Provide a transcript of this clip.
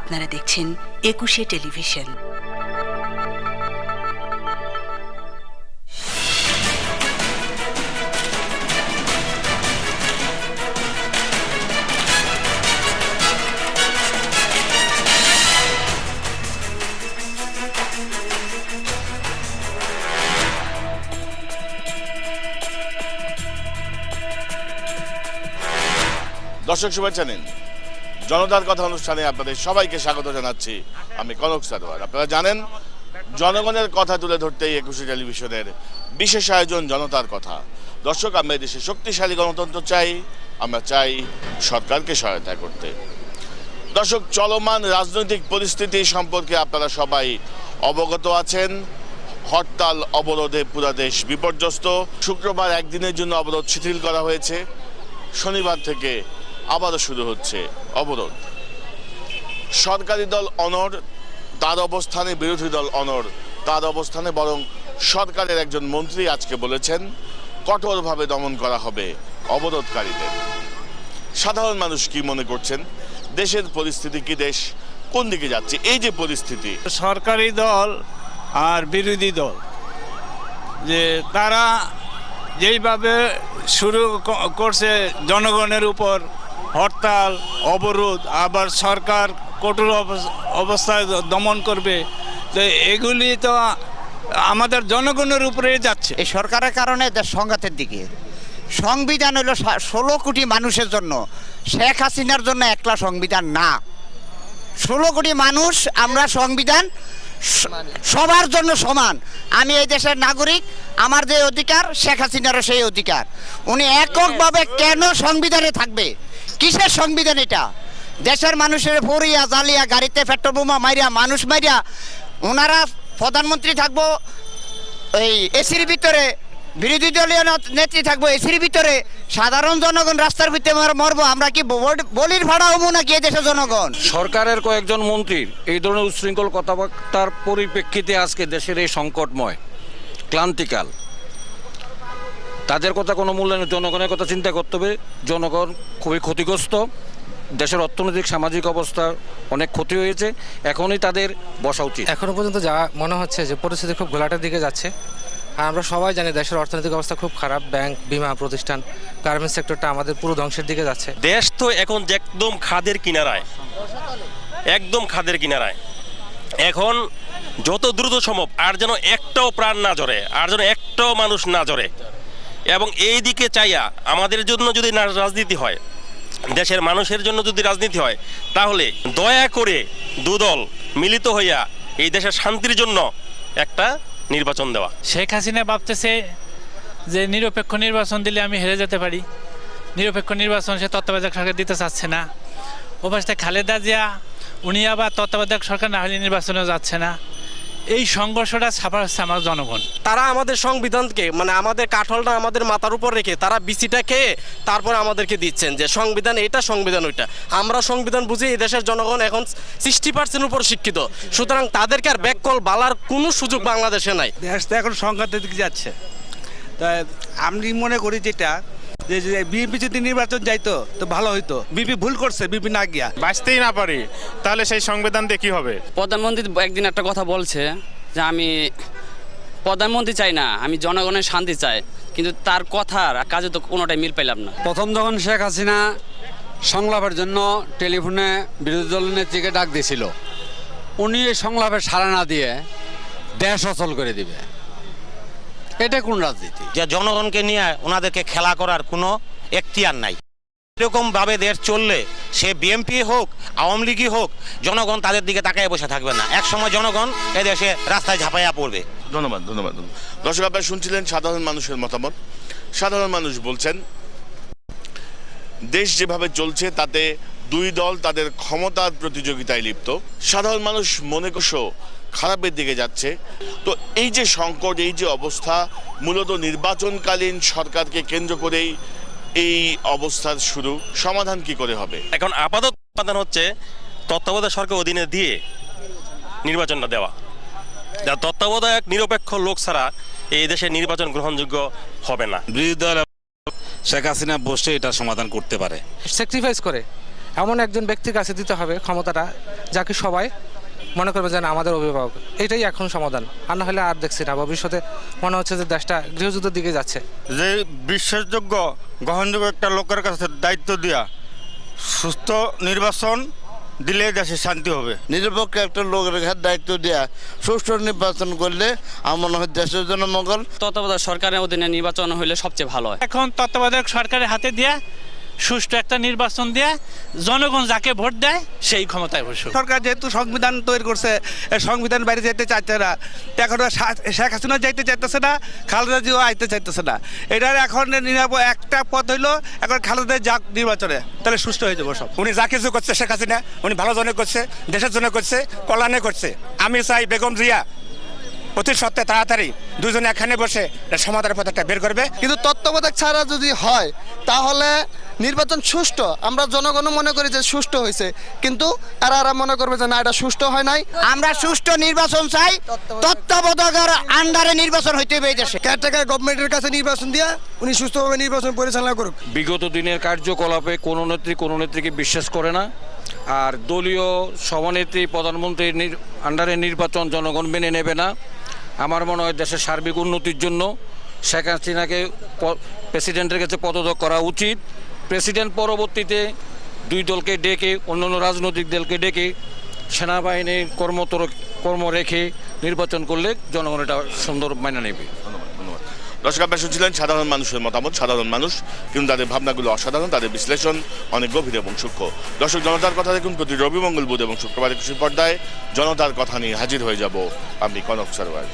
আপনারা দেখছেন একুশে টেলিভিশন। দর্শক শুভেচ্ছা নিন। জনতার কথা অনুষ্ঠানে আপনাদের সবাইকে স্বাগত জানাচ্ছি। আমি কনক সারোয়ার আপনারা জানেন, জনগণের কথা তুলে ধরতেই একুশে টেলিভিশনের বিশেষ আয়োজন জনতার কথা। দর্শক, আমরা দেশে শক্তিশালী গণতন্ত্র চাই, আমরা চাই সরকারকে সহায়তা করতে। দর্শক, চলমান রাজনৈতিক পরিস্থিতি সম্পর্কে আপনারা সবাই অবগত আছেন। হরতাল, অবরোধে পুরা দেশ বিপর্যস্ত। শুক্রবার একদিনের জন্য অবরোধ শিথিল করা হয়েছে। শনিবার থেকে আবারও শুরু হচ্ছে অবরোধ। সরকারি দল অনর তার অবস্থানে বিরোধী দল অনর তার অবস্থানে বরং সরকারের একজন মন্ত্রী আজকে বলেছেন, কঠোরভাবে দমন করা হবে অবরোধকারীদের। সাধারণ মানুষ কি মনে করছেন? দেশের পরিস্থিতি কি দেশ? কোন দিকে যাচ্ছে? এই যে পরিস্থিতি। সরকারি দল আর বিরোধী দল, যে তারা যেইভাবে শুরু করছে জনগণের উপর হরতাল, অবরোধ, আবার সরকার কঠোর অবস্থায় দমন করবে। তো এগুলি তো আমাদের জনগণের উপরে যাচ্ছে। এই সরকারের কারণে দেশ সংঘাতের দিকে। সংবিধান হলো ষোলো কোটি মানুষের জন্য। শেখ হাসিনার জন্য একলা সংবিধান না। ষোলো কোটি মানুষ, আমরা সংবিধান সবার জন্য সমান। আমি এই দেশের নাগরিক, আমার যে অধিকার, শেখ হাসিনারও সেই অধিকার। উনি এককভাবে কেন সংবিধানে থাকবে? কিসের সংবিধান এটা? দেশের মানুষের ফরিয়া জালিয়া গাড়িতে পেট্রোল বোমা মাইরিয়া মানুষ মাইরিয়া ওনারা প্রধানমন্ত্রী থাকব, এই এসির ভিতরে, বিরোধী দলীয় নেত- নেত্রী থাকব, এসির ভিতরে, সাধারণ জনগণ রাস্তার ভিতরে মর- মরবো, আমরা কি বলির ভাড়া হব নাকি দেশের জনগণ? সরকারের কয়েকজন মন্ত্রীর এই ধরনের উচ্ছৃঙ্খল কথাবার্তার পরিপ্রেক্ষিতে আজকে দেশের এই সংকটময়, ক্লান্তিকাল তাদের কথা কোনো মূল্যায়ন জনগণের কথা চিন্তা করতে হবে। জনগণ খুবই ক্ষতিগ্রস্ত। দেশের অর্থনৈতিক সামাজিক অবস্থা অনেক ক্ষতি হয়েছে। এখনই তাদের বসা উচিত। এখনও পর্যন্ত যা মনে হচ্ছে যে পরিস্থিতি খুব ঘোলাটের দিকে যাচ্ছে। আর আমরা সবাই জানি দেশের অর্থনৈতিক অবস্থা খুব খারাপ। ব্যাংক বিমা প্রতিষ্ঠান গার্মেন্টস সেক্টরটা আমাদের পুরো ধ্বংসের দিকে যাচ্ছে। দেশ তো এখন যে একদম খাদের কিনারায়। একদম খাদের কিনারায়। এখন যত দ্রুত সম্ভব আর যেন একটাও প্রাণ না জড়ে আর যেন একটাও মানুষ না জড়ে এবং এই দিকে চাইয়া আমাদের জন্য যদি না রাজনীতি হয়, দেশের মানুষের জন্য যদি রাজনীতি হয়, তাহলে দয়া করে দুদল মিলিত হইয়া এই দেশের শান্তির জন্য একটা নির্বাচন দেওয়া। শেখ হাসিনা ভাবতেছে যে নিরপেক্ষ নির্বাচন দিলে আমি হেরে যেতে পারি। নিরপেক্ষ নির্বাচন সে তত্ত্বাবধায়ক সরকার দিতে চাচ্ছে না। ও পাশে খালেদা জিয়া, উনি আবার তত্ত্বাবধায়ক সরকার না হলে নির্বাচনে যাচ্ছে না। এই সংঘর্ষটা ছাপা হচ্ছে আমার জনগণ। তারা আমাদের সংবিধানকে মানে আমাদের কাঠলটা আমাদের মাথার উপর রেখে তারা বিসিটা খেয়ে তারপর আমাদেরকে দিচ্ছেন যে সংবিধান এটা সংবিধান ওইটা। আমরা সংবিধান বুঝি এই দেশের জনগণ এখন সিক্সটি পার্সেন্ট উপর শিক্ষিত। সুতরাং তাদেরকে আর ব্যাককল বালার কোনো সুযোগ বাংলাদেশে নাই। দেশ তো এখন সংঘাতের দিকে যাচ্ছে। তা আমি মনে করি যেটা যে বিএনপি যদি নির্বাচন যাইতো তো ভালো হইতো। বিপি ভুল করছে বিপি না গিয়া। বাঁচতেই না পারি তাহলে সেই সংবিধান দিয়ে কি হবে? প্রধানমন্ত্রী একদিন একটা কথা বলছে যে আমি প্রধানমন্ত্রী চাই না আমি জনগণের শান্তি চাই। কিন্তু তার কথার আর কাজে তো কোনোটাই মিল পাইলাম না। প্রথম যখন শেখ হাসিনা সংলাপের জন্য টেলিফোনে বিরোধী দল নেত্রীকে ডাক দিয়েছিল উনি এই সংলাপে সাড়া না দিয়ে দেশ অচল করে দিবে। এটা কোন রাজনীতি? যে জনগণকে নিয়ে ওনাদেরকে খেলা করার কোনো এখতিয়ার নাই। এরকম ভাবে দেশ চললে সে বিএমপি হোক আওয়ামী লীগই হোক জনগণ তাদের দিকে তাকায় বসে থাকবে না। এক সময় জনগণ এ দেশে রাস্তায় ঝাঁপাইয়া পড়বে। ধন্যবাদ ধন্যবাদ। দর্শক আপনারা শুনছিলেন সাধারণ মানুষের মতামত। সাধারণ মানুষ বলছেন দেশ যেভাবে চলছে তাতে দুই দল তাদের ক্ষমতার প্রতিযোগিতায় লিপ্ত। সাধারণ মানুষ মনে করছ খারাপের দিকে যাচ্ছে। তো এই যে সংকট এই যে অবস্থা মূলত নির্বাচনকালীন সরকারকে কেন্দ্র করেই এই অবস্থার শুরু। সমাধান কি করে হবে? এখন আপাতত সমাধান হচ্ছে তত্ত্বাবধায়ক সরকার অধীনে দিয়ে নির্বাচনটা দেওয়া। যা তত্ত্বাবধায়ক নিরপেক্ষ লোক ছাড়া এই দেশে নির্বাচন গ্রহণযোগ্য হবে না। বিরোধী দল শেখ হাসিনা বসে এটা সমাধান করতে পারে। স্যাক্রিফাইস করে। এমন একজন ব্যক্তির কাছে দিতে হবে ক্ষমতাটা যাকে সবাই মনে করবে যেন আমাদের অভিভাবক। এটাই এখন সমাধান। আর না হলে আর দেখছি না। ভবিষ্যতে মনে হচ্ছে যে দেশটা গৃহযুদ্ধের দিকে যাচ্ছে। যে বিশ্বাসযোগ্য গ্রহণযোগ্য একটা লোকের কাছে দায়িত্ব দেওয়া সুস্থ নির্বাচন দিলে দেশে শান্তি হবে। নিরপেক্ষ একটা লোকের ঘাট দায়িত্ব দেওয়া সুষ্ঠু নির্বাচন করলে আমার মনে হয় দেশের জন্য মঙ্গল। তত্ত্বাবধায়ক সরকারের অধীনে নির্বাচন হলে সবচেয়ে ভালো হয়। এখন তত্ত্বাবধায়ক সরকারের হাতে দিয়ে সুষ্ঠু একটা নির্বাচন দিয়ে জনগণ যাকে ভোট দেয় সেই ক্ষমতায় বসুক। সরকার যেহেতু সংবিধান তৈরি করছে সংবিধান বাইরে যেতে চাইছে না এখন শেখ হাসিনা যাইতে চাইতেছে না খালেদা জিও আইতে চাইতেছে না। এটার এখন নিরাপদ একটা পথ হইল এখন খালেদা যাক নির্বাচনে তাহলে সুস্থ হয়ে যাব সব। উনি যা কিছু করছে শেখ হাসিনা উনি ভালো জন্য করছে দেশের জন্য করছে কল্যাণে করছে। আমি চাই বেগম জিয়া অতি সত্ত্বে তাড়াতাড়ি দুজনে এখানে বসে সমাধানের পথ একটা বের করবে। কিন্তু তত্ত্বাবধায়ক ছাড়া যদি হয় তাহলে নির্বাচন সুষ্ঠু। আমরা জনগণ মনে করি যে সুষ্ঠু হয়েছে। কিন্তু এরা এরা মনে করবে যে না এটা সুষ্ঠু হয় নাই। আমরা সুষ্ঠু নির্বাচন চাই। তত্ত্বাবধায়কের আন্ডারে নির্বাচন হইতে হবে এই দেশে। কেয়ারটেকার গভর্নমেন্টের কাছে নির্বাচন দিয়া উনি সুষ্ঠুভাবে নির্বাচন পরিচালনা করুক। বিগত দিনের কার্যকলাপে কোনো নেত্রী কোনো নেত্রীকে বিশ্বাস করে না। আর দলীয় সভানেত্রী প্রধানমন্ত্রীর আন্ডারে নির্বাচন জনগণ মেনে নেবে না। আমার মনে হয় দেশের সার্বিক উন্নতির জন্য শেখ হাসিনাকে প্রেসিডেন্টের কাছে পদত্যাগ করা উচিত। প্রেসিডেন্ট পরবর্তীতে দুই দলকে ডেকে, অন্যান্য রাজনৈতিক দলকে ডেকে, সেনাবাহিনীর কর্মতর কর্ম রেখে নির্বাচন করলে জনগণ এটা সুন্দর মাইনে নেবে। দর্শক, আপনারা শুনছিলেন সাধারণ মানুষের মতামত, সাধারণ মানুষ, কিন্তু তাদের ভাবনাগুলো অসাধারণ, তাদের বিশ্লেষণ অনেক গভীর এবং সূক্ষ্ম। দর্শক, জনতার কথা দেখুন, প্রতি রবি মঙ্গল বুধ এবং শুক্রবার একুশে পর্দায় জনতার কথা নিয়ে হাজির হয়ে যাব আমি কনক সরওয়ার।